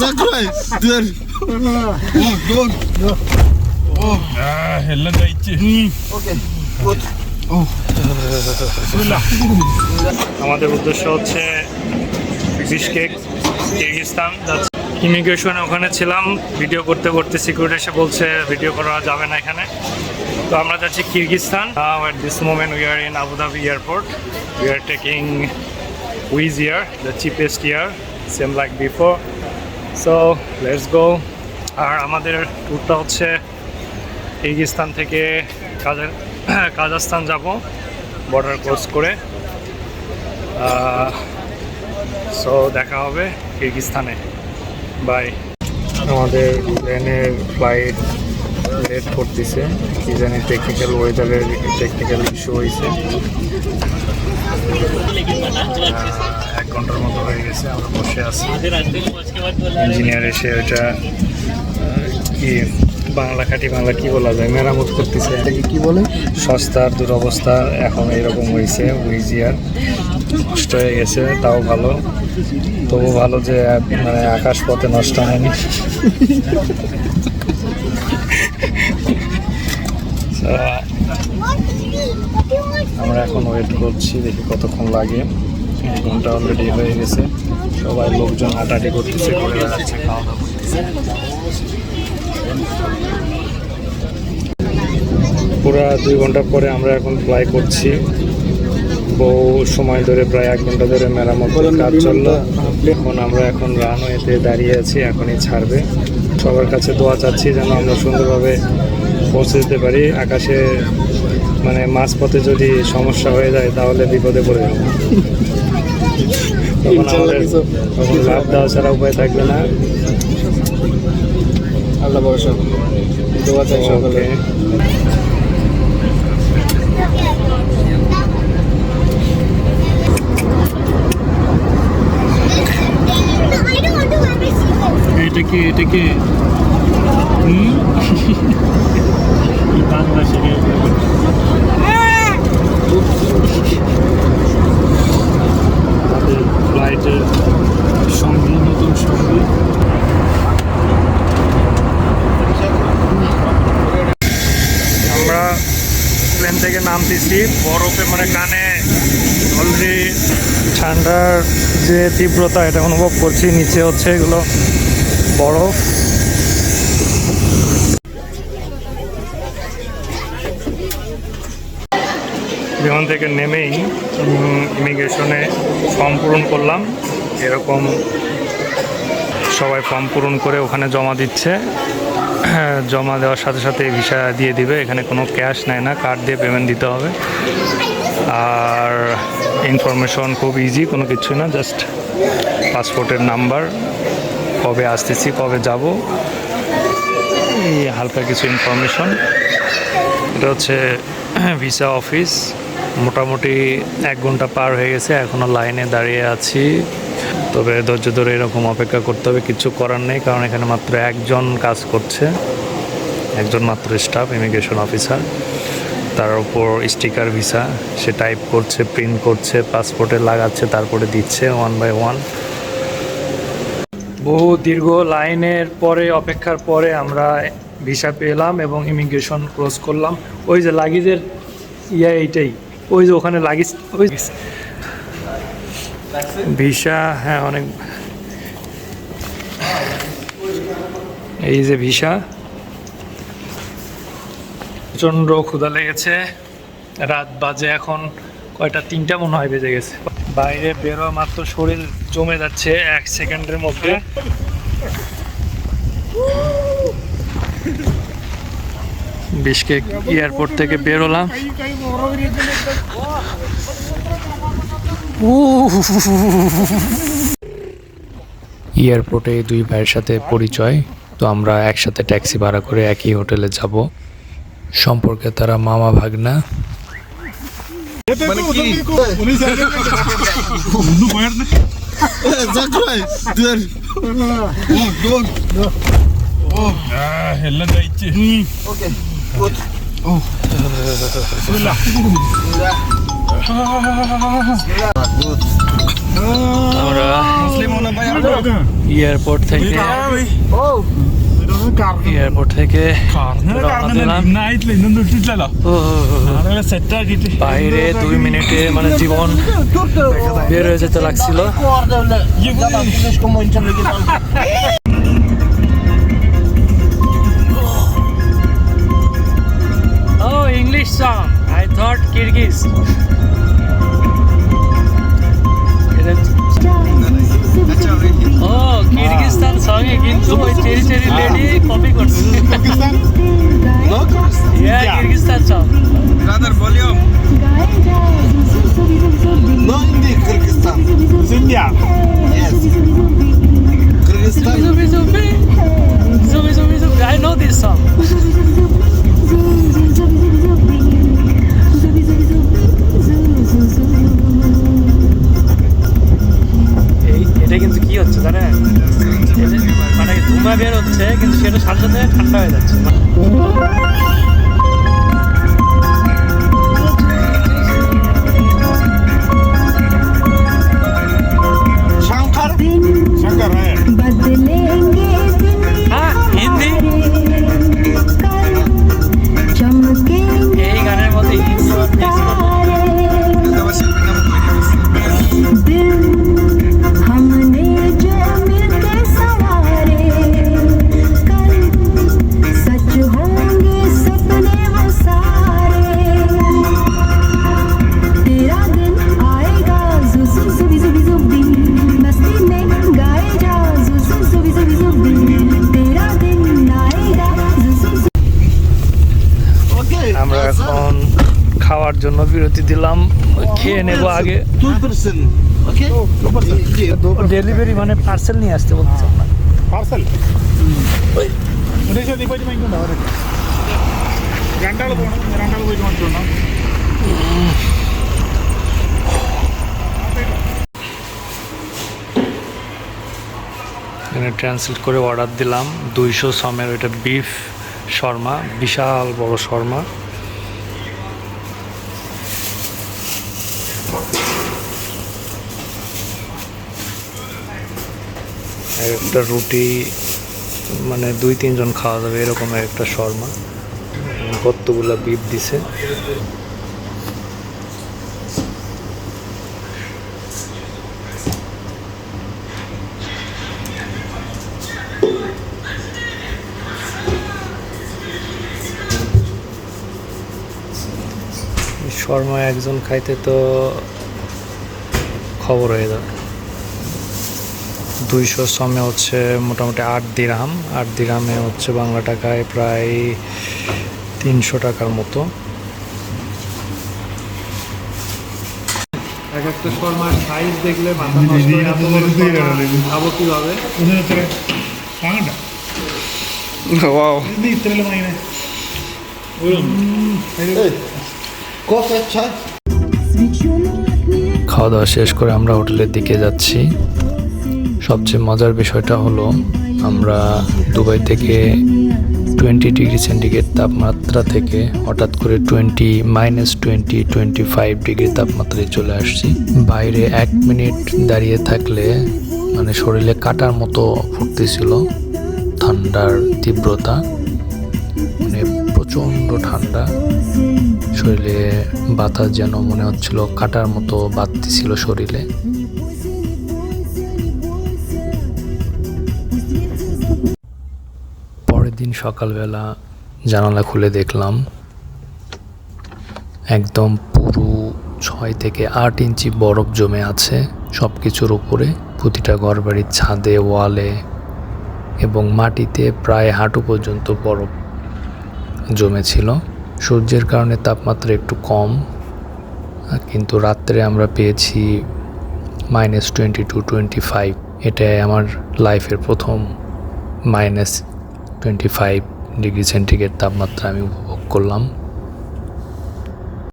Закрой дверь. হেললে যাইছে Окей. Вот. আমাদের উদ্দেশ্য হচ্ছে বিশকেক কিরগিস্তান যাচ্ছি ইমিগ্রেশনে ওখানে ছিলাম ভিডিও করতে করতে সিকিউরিটি এসে বলছে ভিডিও করা যাবে না এখানে তো আমরা যাচ্ছি Kyrgyzstan. At this moment we are in Abu Dhabi airport we are taking Wizz Air the cheapest air same like before so let's go আর আমাদের ট্যুরটা হচ্ছে কিরগিস্তান থেকে কাজা কাজাস্তান যাব বর্ডার ক্রস করে। সো দেখা হবে কিরগিস্তানে। বাই আমাদের প্লেনের ফ্লাইট লেট করতেছে। কি জানি টেকনিক্যাল ওয়েদারের টেকনিক্যাল ইস্যু হয়েছে। এক ঘণ্টার মতো হয়ে গেছে আমরা বসে আছি। ইঞ্জিনিয়ার এসে ওইটা কি বাংলা খাঁটি বাংলা কি বলা যায় মেরামত করতেছে। কি বলে? সস্তার দুরবস্থা এখন এরকম হয়েছে উইজিয়ার নষ্ট হয়ে গেছে তাও ভালো। তবু ভালো যে মানে আকাশ পথে নষ্ট হয়নি। আমরা এখন ওয়েট করছি, দেখি কতক্ষণ লাগে। এক ঘণ্টা অলরেডি হয়ে গেছে। সবাই লোকজন হাঁটাহাঁটি করতেছে, ঘুরে খাওয়া দাওয়া করতেছে। পুরো দুই ঘণ্টা পরে আমরা এখন ফ্লাই করছি। বহু সময় ধরে, প্রায় এক ঘণ্টা ধরে মেরামতের কাজ চলল। এখন আমরা এখন রানওয়েতে দাঁড়িয়ে আছি, এখনই ছাড়বে। সবার কাছে দোয়া চাচ্ছি যেন আমরা সুন্দরভাবে পৌঁছে যেতে পারি আকাশে মানে মাঝপথে যদি সমস্যা হয়ে যায় তাহলে বিপদে পড়ে যাব। তখন আমাদের তখন লাভ দেওয়া ছাড়া উপায় থাকবে না। আল্লাহ ভরসা। দোয়া চাই সকলে. এটা কি এটা কি হুম? প্লেন থেকে নামতেছি। বরফে মানে কানে অলরেডি ঠান্ডার যে তীব্রতা, এটা অনুভব করছি। নিচে হচ্ছে এগুলো বরফ। বিমান থেকে নেমেই ইমিগ্রেশনে ফর্ম পূরণ করলাম। এরকম সবাই ফর্ম পূরণ করে ওখানে জমা দিচ্ছে। জমা দেওয়ার সাথে সাথে ভিসা দিয়ে দিবে। এখানে কোনো ক্যাশ নেয় না কার্ড দিয়ে পেমেন্ট দিতে হবে। আর ইনফরমেশন খুব ইজি কোনো কিছু না জাস্ট পাসপোর্টের নাম্বার কবে আসতেছি, কবে যাব। এই হালকা কিছু ইনফরমেশন এটা হচ্ছে ভিসা অফিস মোটামুটি এক ঘণ্টা পার হয়ে গেছে এখনও লাইনে দাঁড়িয়ে আছি। তবে ধৈর্য ধরে এরকম অপেক্ষা করতে হবে, কিছু করার নেই, কারণ এখানে মাত্র একজন কাজ করছে, একজন মাত্র স্টাফ ইমিগ্রেশন অফিসার তার উপর স্টিকার ভিসা সে টাইপ করছে প্রিন্ট করছে পাসপোর্টে লাগাচ্ছে, তারপরে দিচ্ছে ওয়ান বাই ওয়ান বহু দীর্ঘ লাইনের পরে, অপেক্ষার পরে আমরা ভিসা পেলাম এবং ইমিগ্রেশন ক্রস করলাম। ওই যে লাগেজের ইয়া এইটাই ওই যে ওখানে লাগেজ ওই ভিসা হ্যাঁ অনেক। এই যে ভিসা। প্রচণ্ড ক্ষুধা লেগেছে। রাত বাজে এখন কয়টা? তিনটা মনে হয় বেজে গেছে। বাইরে বেরোয়া মাত্র শরীর জমে যাচ্ছে এক সেকেন্ডের মধ্যে। বিশকেক এয়ারপোর্ট থেকে বেরোলাম এয়ারপোর্টে দুই ভাইয়ের সাথে পরিচয় তো আমরা একসাথে ট্যাক্সি ভাড়া করে একই হোটেলে যাব। সম্পর্কে তারা মামা ভাগনা। মানে আমরা এয়ারপোর্ট থেকে এয়ারপোর্ট থেকে বাইরে দুই মিনিটে মানে জীবন বের হয়ে যেতে লাগছিল। English song I thought Kyrgyz O Kyrgyzstan সঙ্গে কিন্তু ওই চেরি চেরি লেডি কপি করছে yeah Kyrgyzstan song Brother, volume. No Hindi, Kyrgyzstan. Yes. Kyrgyzstan. Zubi zubi zubi zubi zubi I know this song এই কি হচ্ছে জানেন এই যে মানে ধুমা বের হচ্ছে কিন্তু সেটা সাথে সাথে ঠান্ডা হয়ে যাচ্ছে অনুমতি দিলাম খেয়ে নেব আগে। ডেলিভারি মানে পার্সেল নিয়ে আসতে বলতেছেন পার্সেল এখানে ট্রান্সলেট করে অর্ডার দিলাম। দুইশো সমের ওইটা বিফ শর্মা বিশাল বড় শর্মা। একটা রুটি মানে দুই, তিনজন খাওয়া যাবে, এরকম একটা শর্মা। কতগুলো বিফ দিছে। শর্মা একজন খাইতে তো খবর হয়ে যাবে। দুইশো সমে হচ্ছে মোটামুটি আট দিরাম। আট দিরামে হচ্ছে বাংলা টাকায় প্রায় তিনশো টাকার মতো। সাইজ খাওয়া দাওয়া শেষ করে আমরা হোটেলের দিকে যাচ্ছি। সবচেয়ে মজার বিষয়টা হলো আমরা দুবাই থেকে টোয়েন্টি ডিগ্রি সেন্টিগ্রেড তাপমাত্রা থেকে হঠাৎ করে twenty minus twenty twenty five degree তাপমাত্রায় চলে আসছি। বাইরে এক মিনিট দাঁড়িয়ে থাকলে মানে শরীরে কাটার মতো ফুটতেছিল, ঠান্ডার তীব্রতা মানে প্রচণ্ড ঠান্ডা। শরীরে বাতাস যেন মনে হচ্ছিল কাটার মতো বাঁধতেছিল শরীরে। দিন সকালবেলা জানালা খুলে দেখলাম, একদম পুরো ছয় থেকে আট ইঞ্চি বরফ জমে আছে সব কিছুর উপরে। প্রতিটা ঘরবাড়ির ছাদে, ওয়ালে এবং মাটিতে প্রায় হাঁটু পর্যন্ত বরফ জমেছিল। সূর্যের কারণে তাপমাত্রা একটু কম, কিন্তু রাত্রে আমরা পেয়েছি minus twenty two twenty five. এটাই আমার লাইফের প্রথম minus twenty five degree centigrade তাপমাত্রা আমি উপভোগ করলাম।